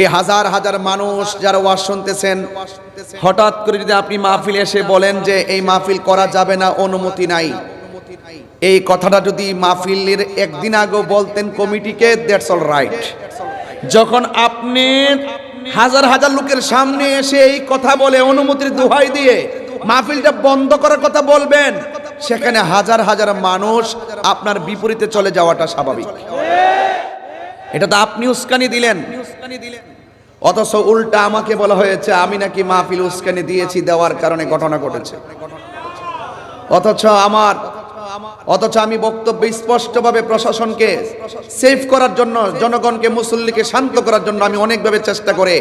এই হাজার হাজার মানুষ যারা ওয়াজ শুনতেছেন, হঠাৎ করে যদি আপনি মাহফিল এসে বলেন যে এই মাহফিল করা যাবে না, অনুমতি নাই। এই কথাটা যদি মাহফিলের একদিন আগেও বলতেন কমিটিকে দ্যাটস অল রাইট যখন আপনি হাজার হাজার লোকের সামনে এসে এই কথা বলে, অনুমতির দোহাই দিয়ে মাহফিলটা বন্ধ করার কথা বলবেন, সেখানে হাজার হাজার মানুষ আপনার বিপরীতে চলে যাওয়াটা স্বাভাবিক। এটা তো আপনি উস্কানি দিলেন। অথচ উল্টা আমাকে বলা হয়েছে, আমি নাকি মাহফিল উস্কানি দিয়েছি, দেওয়ার কারণে ঘটনা ঘটেছে। অথচ আমার, অথচ আমি বক্তব্য স্পষ্টভাবে প্রশাসনকে সেভ করার জন্য, জনগণকে, মুসল্লিকে শান্ত করার জন্য আমি অনেকভাবে চেষ্টা করে,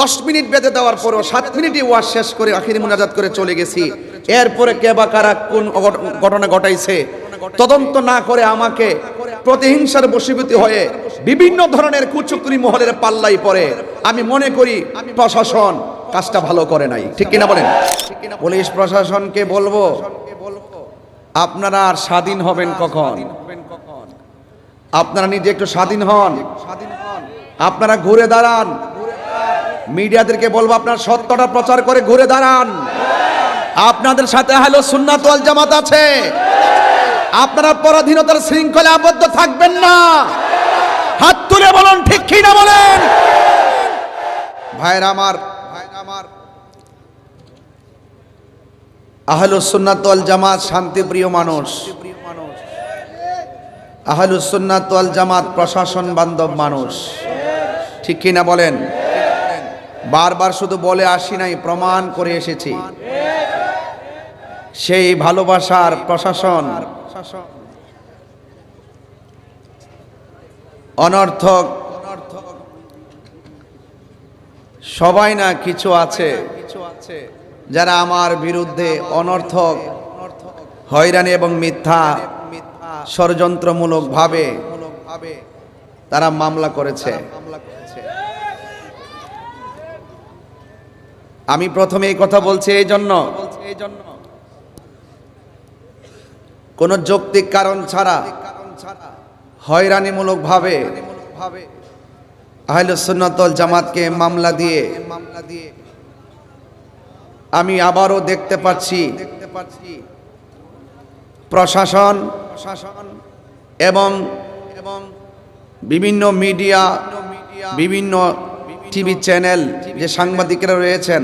দশ মিনিট বেঁধে দেওয়ার পরেও সাত মিনিটই ওয়াজ শেষ করে আখিরি মুনাজাত করে চলে গেছি। এরপরে কে বা কারা কোন ঘটনা ঘটাইছে, তদন্ত না করে আমাকে প্রতিহিংসার বশীভূত হয়ে বিভিন্ন ধরনের কুচুকরি মহলের পাল্লাই পড়ে। আমি মনে করি প্রশাসন কাজটা ভালো করে নাই। ঠিক কিনা বলেন? পুলিশ প্রশাসনকে বলব, আপনারা আর স্বাধীন হবেন কখন? আপনারা নিজে একটু স্বাধীন হন। আপনারা ঘুরে দাঁড়ান। মিডিয়াদেরকে বলব, আপনার সত্যটা প্রচার করে ঘুরে দাঁড়ান। আপনাদের সাথে হ্যালো সুন্নাত জামাত আছে। আপনারা পরাধীনতার শৃঙ্খলে আবদ্ধ থাকবেন না। হাত তুলে বলুন, ঠিক কি না বলেন? ভাইরা আমার ভাইরা আমার আহলুস সুন্নাত ওয়াল জামাত শান্তিপ্রিয় মানুষ। আহলুস সুন্নাত জামাত প্রশাসন বান্ধব মানুষ। ঠিক কি না বলেন? বারবার শুধু বলে আসি নাই, প্রমাণ করে এসেছি। সেই ভালোবাসার প্রশাসন অনর্থক। সবাই না কিছু আছে। যারা আমার বিরুদ্ধে অনর্থক, হয়রানি এবং মিথ্যা ষড়যন্ত্রমূলক ভাবে তারা মামলা করেছে। আমি প্রথমে এই কথা বলছি এই জন্য। কোন যৌক্তিক কারণ ছাড়া হয়রানিমূলক ভাবে আহলে সুন্নতল জামাতকে মামলা দিয়ে আমি আবারও দেখতে পাচ্ছি প্রশাসন এবং এবং বিভিন্ন মিডিয়া, বিভিন্ন টিভি চ্যানেল যে সাংবাদিকরা রয়েছেন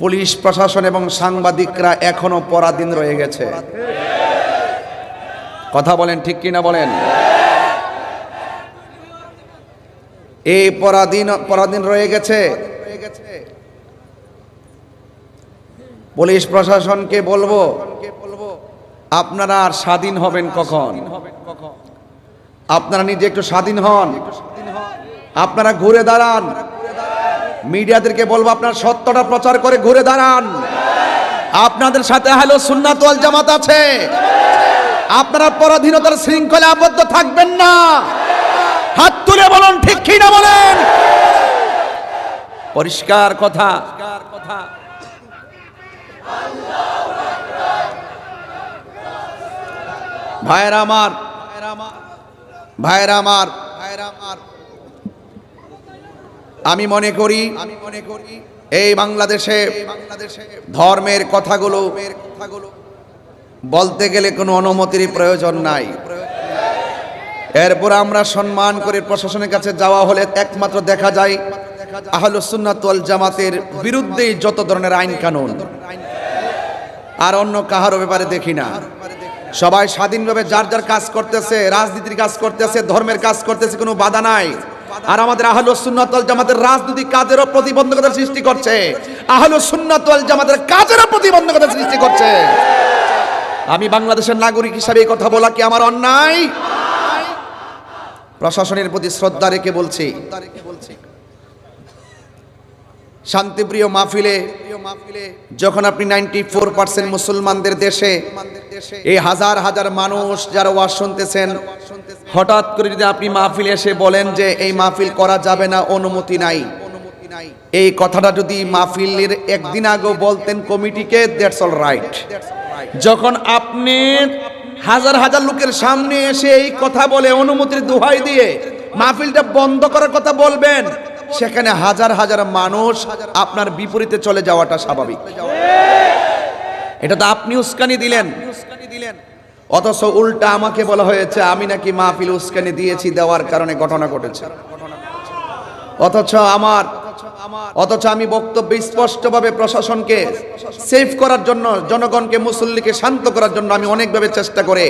পুলিশ প্রশাসন এবং সাংবাদিকরা এখনও পরাধীন রয়ে গেছে। কথা বলেন ঠিক কিনা বলেন? এই পরাধীন পরাধীন রয়ে গেছে। পুলিশ প্রশাসনকে বলব, আপনারা আর স্বাধীন হবেন কখন? আপনারা নিজে একটু স্বাধীন হন। আপনারা ঘুরে দাঁড়ান। মিডিয়াদেরকে বলব আপনার সত্যটা প্রচার করে ঘুরে দাঁড়ান। আপনাদের সাথে হ্যালো সুন্নাত ওয়াল জামাত আছে। আপনারা পরাধীনতার শৃঙ্খলে আবদ্ধ থাকবেন না। হাত তুলে বলুন, ঠিক কি না বলেন? পরিষ্কার কথা। ভাইয়েরা আমার ভাইয়েরা আমার ভাইয়েরা আমার। আমি মনে করি এই বাংলাদেশে ধর্মের কথাগুলো বলতে গেলে কোনো অনুমতির প্রয়োজন নাই। এরপর আমরা সম্মান করে প্রশাসনের কাছে যাওয়া হলে একমাত্র দেখা যায় আহলে সুন্নাত ওয়াল জামাতের বিরুদ্ধে যত ধরনের আইন কানুন। আর অন্য কাহারও ব্যাপারে দেখি না। সবাই স্বাধীনভাবে যার যার কাজ করতেছে, রাজনীতির কাজ করতেছে, ধর্মের কাজ করতেছে, কোনো বাধা নাই। আর আমাদের আহল সুন্নাতল জামাতের রাজনৈতিক কাজেরও প্রতিবন্ধকতা সৃষ্টি করছে। আহল সুন্নাতল জামাতের কাজেরও প্রতিবন্ধকতা সৃষ্টি করছে। আমি বাংলাদেশের নাগরিক হিসাবে এই কথা বলা কি আমার অন্যায়? প্রশাসনের প্রতি শ্রদ্ধা রেখে বলছি শান্তিপ্রিয় মাহফিলে, যখন আপনি নাইনটি ফোর পার্সেন্ট মুসলমানদের দেশে, এই হাজার হাজার মানুষ যারা ওয়াজ শুনতেছেন, হঠাৎ করে যদি আপনি মাহফিলে এসে বলেন যে এই মাহফিল করা যাবে না, অনুমতি নাই। এই কথাটা যদি মাহফিলের একদিন আগেও বলতেন কমিটিকে দ্যাটস অল রাইট যখন আপনি হাজার হাজার লোকের সামনে এসে এই কথা বলে, অনুমতির দোহাই দিয়ে মাহফিলটা বন্ধ করার কথা বলবেন সেখানে হাজার হাজার মানুষ আপনার বিপরীতে চলে যাওয়াটা স্বাভাবিক। এটা তো আপনি উস্কানি দিলেন। অথচ উল্টা আমাকে বলা হয়েছে, আমি নাকি মাহফিল উস্কানি দিয়েছি দেওয়ার কারণে ঘটনা ঘটেছে। অথচ আমার, অথচ আমি বক্তব্য স্পষ্টভাবে প্রশাসনকে সেভ করার জন্য, জনগণকে, মুসল্লিকে শান্ত করার জন্য আমি অনেকভাবে চেষ্টা করে,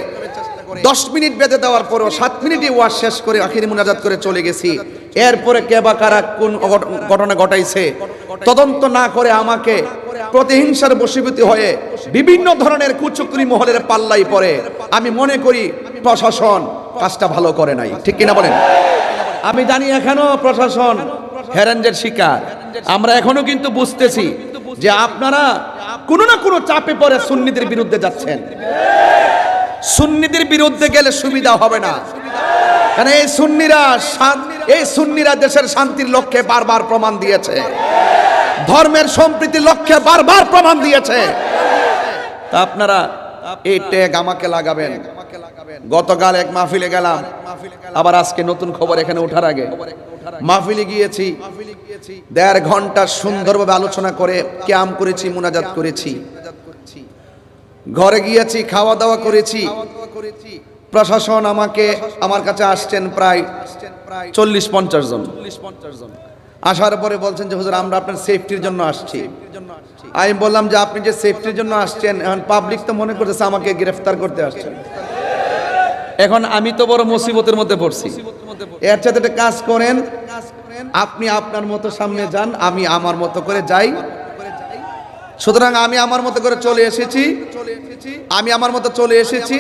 দশ মিনিট বেঁধে দেওয়ার পরও সাত মিনিটই ওয়াজ শেষ করে আখিরি মুনাজাত করে চলে গেছি। এরপরে কে বা কারা কোন ঘটনা ঘটাইছে? তদন্ত না করে আমাকে প্রতিহিংসার বশীভূতি হয়ে বিভিন্ন ধরনের কুচক্রি মহলের পাল্লাই পড়ে। আমি মনে করি প্রশাসন কাজটা ভালো করে নাই। ঠিক কিনা বলেন? আমি জানি এখনও প্রশাসন হ্যারেঞ্জের শিকার। আমরা এখনও কিন্তু বুঝতেছি যে আপনারা কোনো না কোনো চাপে পড়ে সুন্নিদের বিরুদ্ধে যাচ্ছেন। সুন্নিদের বিরুদ্ধে গেলে সুবিধা হবে না। কারণ এই সুন্নিরা শান- এই সুন্নিরা দেশের শান্তির লক্ষ্যে বারবার প্রমাণ দিয়েছে। ধর্মের সম্প্রীতির লক্ষ্যে বারবার প্রমাণ দিয়েছে। তা আপনারা এই ট্যাগ আমাকে লাগাবেন। গতকাল এক মাহফিলে গেলাম। আবার আজকে নতুন খবর এখানে ওঠার আগে। মাহফিলে গিয়েছি। দেড় ঘণ্টা সুন্দরভাবে আলোচনা করে ক্যাম করেছি, মুনাজাত করেছি। ঘরে গিয়েছি, খাওয়া দাওয়া করেছি। প্রশাসন আমাকে, আমার কাছে আসছেন প্রায় চল্লিশ পঞ্চাশ জন। আসার পরে বলছেন যে হুজুর আমরা আপনার সেফটির জন্য আসছি। আমি বললাম যে আপনি যে সেফটির জন্য আসছেন এখন পাবলিক তো মনে করতেছে আমাকে গ্রেফতার করতে আসছেন এখন আমি তো বড় মুসিবতের মধ্যে পড়ছি। এর সাথে একটা কাজ করেন। আপনি আপনার মতো সামনে যান আমি আমার মতো করে যাই। সুতরাং আমি আমার মতো করে চলে এসেছি। আমি আমার মতো চলে এসেছি।